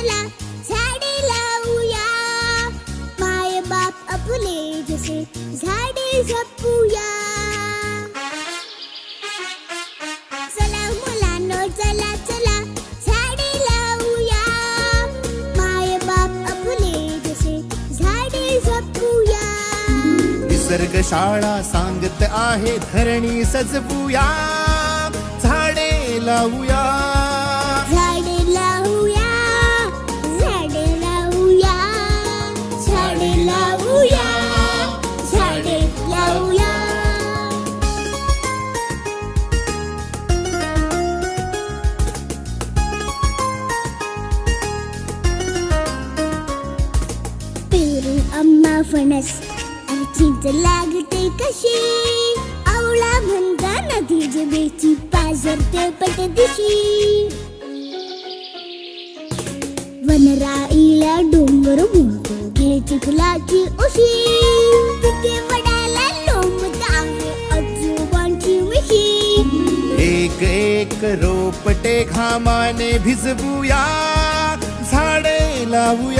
चला झाडे लावूया. माय बाप आपले जसे झाडे जपूया. चला मुलांनो चला चला झाडे लावूया. माय बाप आपले जसे झाडे जपूया. निसर्ग शाळा सांगत आहे धरणी सजवूया. झाडे लावूया. पेरू अम्मा फणस. चिंच लागते कशी? आवळा म्हणता नदी जबेची पाजरते पट दिशी. वनराईला डोंगर म्हणतो घे चिखलाची उशी. तिथे वडाला लोंबत आहे आजोबांची मिशी. एक एक रोपटे घामाने भिजवूया. झाडे लावूया.